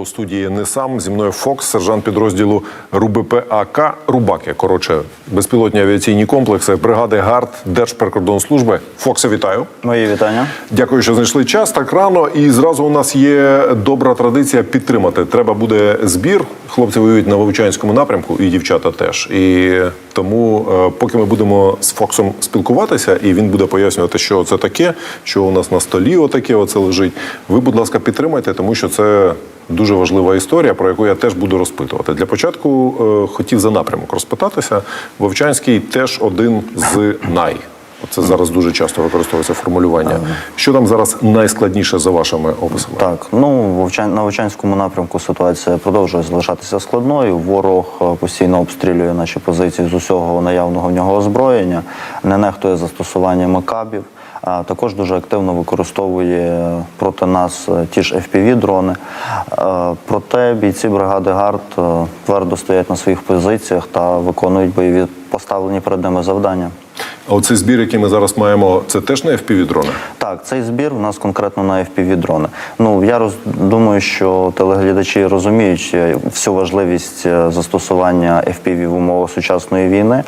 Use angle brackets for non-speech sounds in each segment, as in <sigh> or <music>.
У студії не сам зі мною Фокс, сержант підрозділу РУБПАК Рубаки. Коротше, безпілотні авіаційні комплекси, бригади ГАРД Держприкордонслужби. Фоксе, вітаю. Мої вітання. Дякую, що знайшли час так рано. І зразу у нас є добра традиція підтримати. Треба буде збір. Хлопці воюють на Вовчанському напрямку, і дівчата теж. І тому, е, поки ми будемо з Фоксом спілкуватися, і він буде пояснювати, що це таке, що у нас на столі отаке оце лежить. Ви, будь ласка, підтримайте, тому що це. Дуже важлива історія, про яку я теж буду розпитувати. Для початку е, хотів за напрямок розпитатися. Вовчанський теж один з най. Це зараз дуже часто використовується формулювання. Що там зараз найскладніше за вашими описами? Так, ну на Вовчанському напрямку ситуація продовжує залишатися складною. Ворог е, постійно обстрілює наші позиції з усього наявного в нього озброєння, не нехтує застосуванням кабів. А також дуже активно використовує проти нас ті ж FPV-дрони. Е, Проте бійці бригади ГАРД е, твердо стоять на своїх позиціях та виконують бойові поставлені перед ними завдання. А оцей збір, який ми зараз маємо, це теж не fpv дрони Так, цей збір у нас конкретно на fpv дрони. Ну я роз думаю, що телеглядачі розуміють е, всю важливість е, застосування FPV в умовах сучасної війни.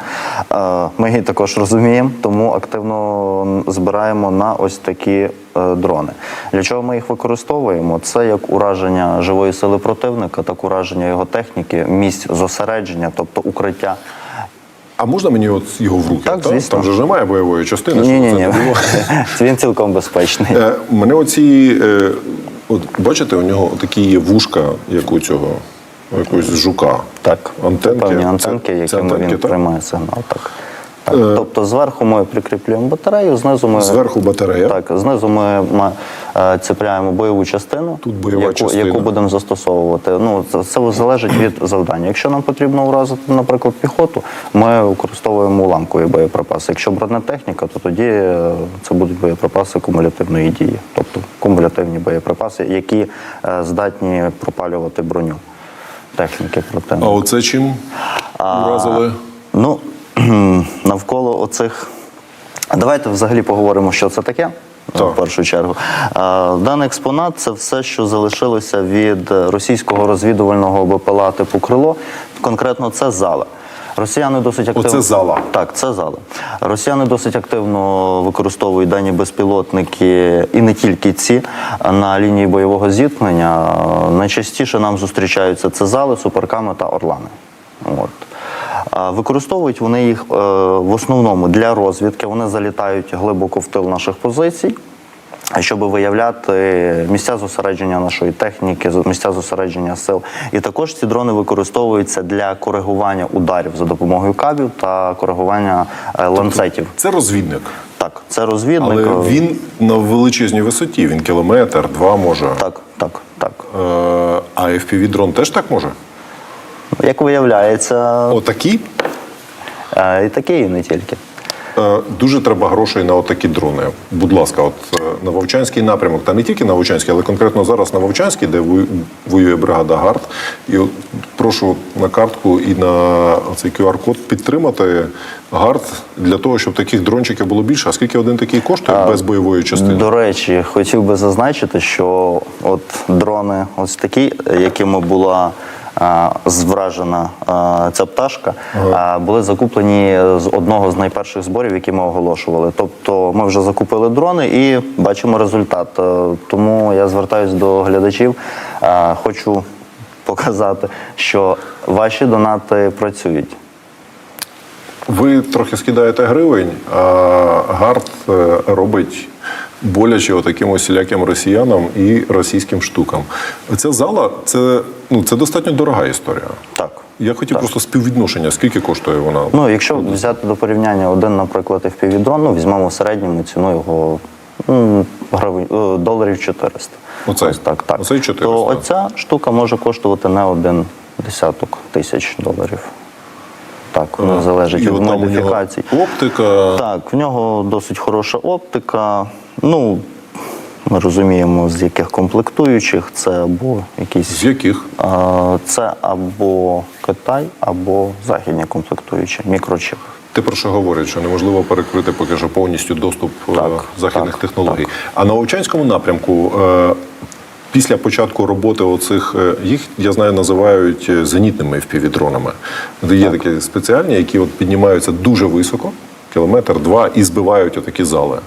Е, Ми її також розуміємо, тому активно збираємо на ось такі дрони. Для чого ми їх використовуємо? Це як ураження живої сили противника, так ураження його техніки, місць зосередження, тобто укриття. А можна мені от його в руки? Так, Та? звісно. Там же ж немає бойової частини. Ні, ні, це ні, було. <laughs> він цілком безпечний. Е, Мене оці, е, от бачите, у нього такі є вушка, як у цього якогось жука. Так, Антенки. певні антенки, це якими він приймає сигнал. Так. Так. Тобто зверху ми прикріплюємо батарею, знизу ми Зверху батарея. так, знизу ми, ми е, цепляємо бойову частину, Тут бойова яку, частина. яку будемо застосовувати. Ну це, це залежить від завдання. Якщо нам потрібно уразити, наприклад, піхоту, ми використовуємо уламкові боєприпаси. Якщо бронетехніка, то тоді е, це будуть боєприпаси кумулятивної дії, тобто кумулятивні боєприпаси, які е, здатні пропалювати броню техніки А противника. оце чим уразили? Ну, <clears throat> навколо оцих. Давайте взагалі поговоримо, що це таке. Так. В першу чергу. Даний експонат це все, що залишилося від російського розвідувального БПЛА типу крило. Конкретно це зала. Росіяни досить активно Оце зала? Так, це зала. Росіяни досить активно використовують дані безпілотники і не тільки ці на лінії бойового зіткнення. Найчастіше нам зустрічаються це зали, суперками та орлани. От. Використовують вони їх е, в основному для розвідки. Вони залітають глибоко в тил наших позицій, щоб виявляти місця зосередження нашої техніки, місця зосередження сил. І також ці дрони використовуються для коригування ударів за допомогою кабів та коригування е, ланцетів. Це розвідник. Так, це розвідник. Але е, він на величезній висоті, він кілометр, два може. Так, так, так. А fpv дрон теж так може? Як виявляється, Отакі? е, і таке, і не тільки. Е, Дуже треба грошей на отакі дрони. Будь ласка, от е, на Вовчанський напрямок, та не тільки на Вовчанський, але конкретно зараз на Вовчанський, де воює бригада ГАРД. І от прошу на картку і на цей QR-код підтримати ГАРД для того, щоб таких дрончиків було більше. А скільки один такий коштує без бойової частини? До речі, хотів би зазначити, що от дрони, ось такі, якими була звражена ця пташка, а, були закуплені з одного з найперших зборів, які ми оголошували. Тобто ми вже закупили дрони і бачимо результат. Е, Тому я звертаюся до глядачів. Хочу показати, що ваші донати працюють. Ви трохи скидаєте гривень, а ГАРД е, робить боляче отаким усіляким росіянам і російським штукам. Ця зала це, ну, це достатньо дорога історія. Так. Я хотів просто співвідношення, скільки коштує вона. Ну, якщо взяти до порівняння один, наприклад, FPV-дрон, ну, візьмемо в середньому ціну його гривень, е, доларів 400. Оцей? Ось так, так. Оцей 400. То оця штука може коштувати не один десяток тисяч доларів. Так, воно залежить І від от у нього модифікацій. Оптика. Так, в нього досить хороша оптика. Ну, ми розуміємо, з яких комплектуючих це або якісь З яких? а, Це або Китай, або західні комплектуючі, мікрочіп. Те, про що говорять, що неможливо перекрити поки що повністю доступ е, Так, західних так, технологій. А на Овчанському напрямку е, після початку роботи оцих е, їх я знаю, називають е, зенітними FPV-дронами. Де є такі спеціальні, які от піднімаються дуже високо, кілометр два, і збивають отакі зали.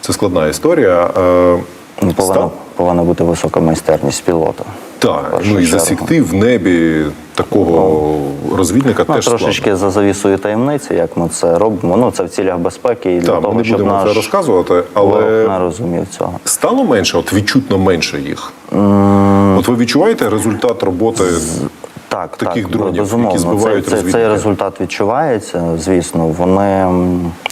Це складна історія. Е, Ну, Повинна, повинна бути висока майстерність пілота. Так, ну і чергу. засікти в небі такого розвідника Ну, теж трошечки складно. за завісою таємниці, як ми це робимо. Ну, це в цілях безпеки і для ми того, не щоб будемо наш це розказувати, але не розумів цього. стало менше, от відчутно менше їх. От ви відчуваєте результат роботи? Так, таких так, дронів, безумовно. які збивають цей, цей, цей результат відчувається. Звісно, вони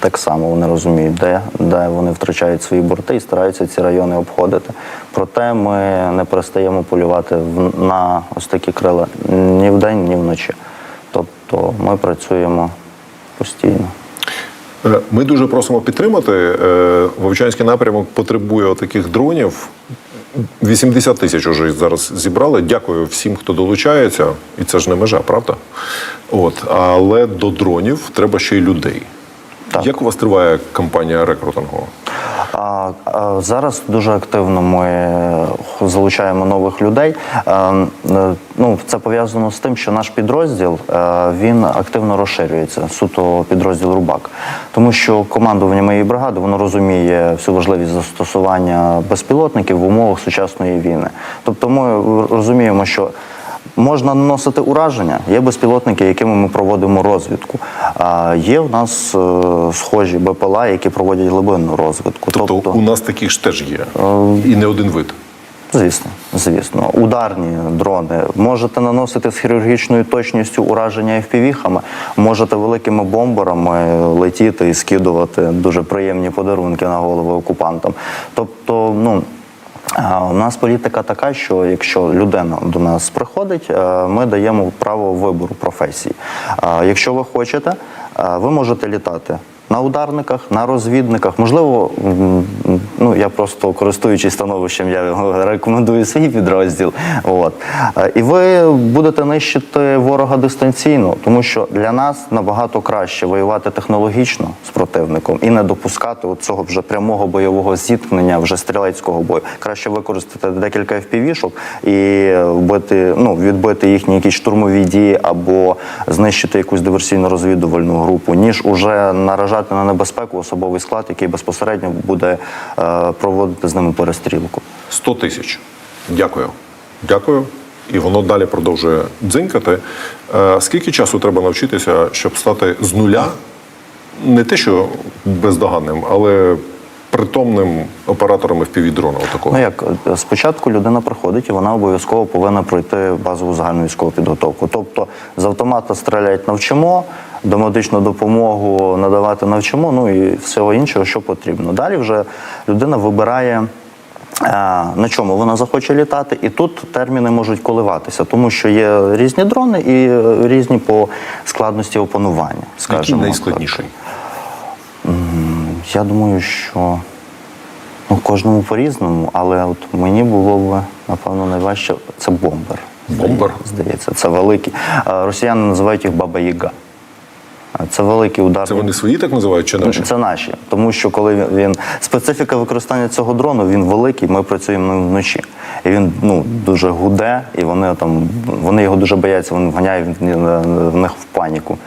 так само вони розуміють, де, де вони втрачають свої борти і стараються ці райони обходити. Проте ми не перестаємо полювати на ось такі крила ні вдень, ні вночі. Тобто ми працюємо постійно. Е, Ми дуже просимо підтримати. Е, Вовчанський напрямок потребує таких дронів. 80 тисяч уже зараз зібрали. Дякую всім, хто долучається. І це ж не межа, правда? От. Але до дронів треба ще й людей. Так. Як у вас триває кампанія рекрутингу? А, зараз дуже активно ми е, залучаємо нових людей. Е, е, Ну, це пов'язано з тим, що наш підрозділ е, він активно розширюється, суто підрозділ Рубак. Тому що командування моєї бригади воно розуміє всю важливість застосування безпілотників в умовах сучасної війни. Тобто ми розуміємо, що Можна наносити ураження. Є безпілотники, якими ми проводимо розвідку. А є в нас е, схожі БПЛА, які проводять глибинну розвідку. Тобто, у нас таких ж теж є. Е, І не один вид. Звісно, звісно, ударні дрони можете наносити з хірургічною точністю ураження FPV-хами, можете великими бомберами летіти і скидувати дуже приємні подарунки на голови окупантам. Тобто, ну. У нас політика така, що якщо людина до нас приходить, е, ми даємо право вибору професії. Якщо ви хочете, е, ви можете літати на ударниках, на розвідниках. Можливо, ну я просто користуючись становищем, я рекомендую свій підрозділ. От і ви будете нищити ворога дистанційно, тому що для нас набагато краще воювати технологічно з противником і не допускати цього вже прямого бойового зіткнення, вже стрілецького бою. Краще використати декілька FPV-шок і вбити, ну відбити їхні якісь штурмові дії або знищити якусь диверсійно-розвідувальну групу, ніж уже наражати на небезпеку особовий склад, який безпосередньо буде е, проводити з ними перестрілку. 100 тисяч. Дякую. Дякую. І воно далі продовжує дзинькати. Е, Скільки часу треба навчитися, щоб стати з нуля, не те, що бездоганним, але притомним оператором FPV-дрона отакого? Ну як е, спочатку людина приходить і вона обов'язково повинна пройти базову загальну військову підготовку. Тобто з автомата стріляти навчимо, домедичну допомогу надавати навчимо, ну і всього іншого, що потрібно. Далі вже людина вибирає. е, На чому вона захоче літати, і тут терміни можуть коливатися, тому що є різні дрони і е, різні по складності опанування. Який так. найскладніший? Я думаю, що ну, кожному по-різному, але от мені було б, напевно, найважче це бомбер. Бомбер? Здається, це великий. Росіяни називають їх Баба Яга. Це великий удар. Це вони свої так називають чи наші? Це наші, тому що коли він- специфіка використання цього дрону, він великий. Ми працюємо вночі, і він ну дуже гуде, і вони там вони його дуже бояться. Він вганяє в- них в паніку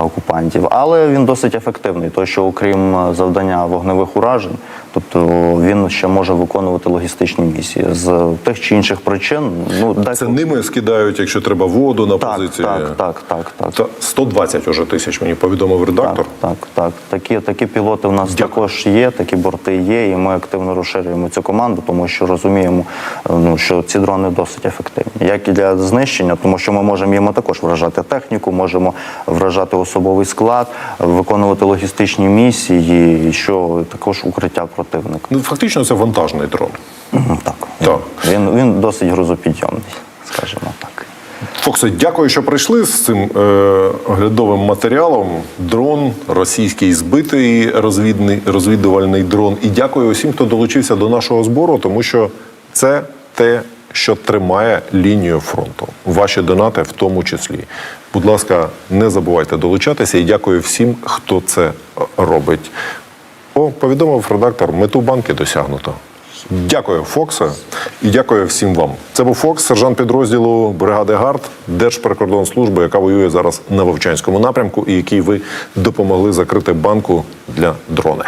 окупантів. Але він досить ефективний, тому що окрім завдання вогневих уражень, тобто він ще може виконувати логістичні місії з тих чи інших причин. Ну Це ними скидають, якщо треба воду на так, позиції. так, так, так, так. Та 120 уже тисяч мені повідомив редактор. Так, так, так. Такі, такі пілоти у нас Дякую. також є, такі борти є, і ми активно розширюємо цю команду, тому що розуміємо, е, ну, що ці дрони досить ефективні. Як і для знищення, тому що ми можемо їм також вражати техніку, можемо вражати особовий склад, виконувати логістичні місії, що також укриття противника. Ну, фактично, це вантажний дрон. Так. Так. Він, він досить грузопідйомний, скажімо так. Фоксе, дякую, що прийшли з цим е, оглядовим матеріалом. Дрон російський збитий розвідний, розвідувальний дрон. І дякую усім, хто долучився до нашого збору, тому що це те, що тримає лінію фронту. Ваші донати в тому числі. Будь ласка, не забувайте долучатися і дякую всім, хто це робить. Повідомив редактор, мету банки досягнуто. Дякую, Фокса, і дякую всім вам. Це був Фокс, сержант підрозділу бригади ГАРД Держприкордонслужби, яка воює зараз на Вовчанському напрямку, і якій ви допомогли закрити банку для дрони.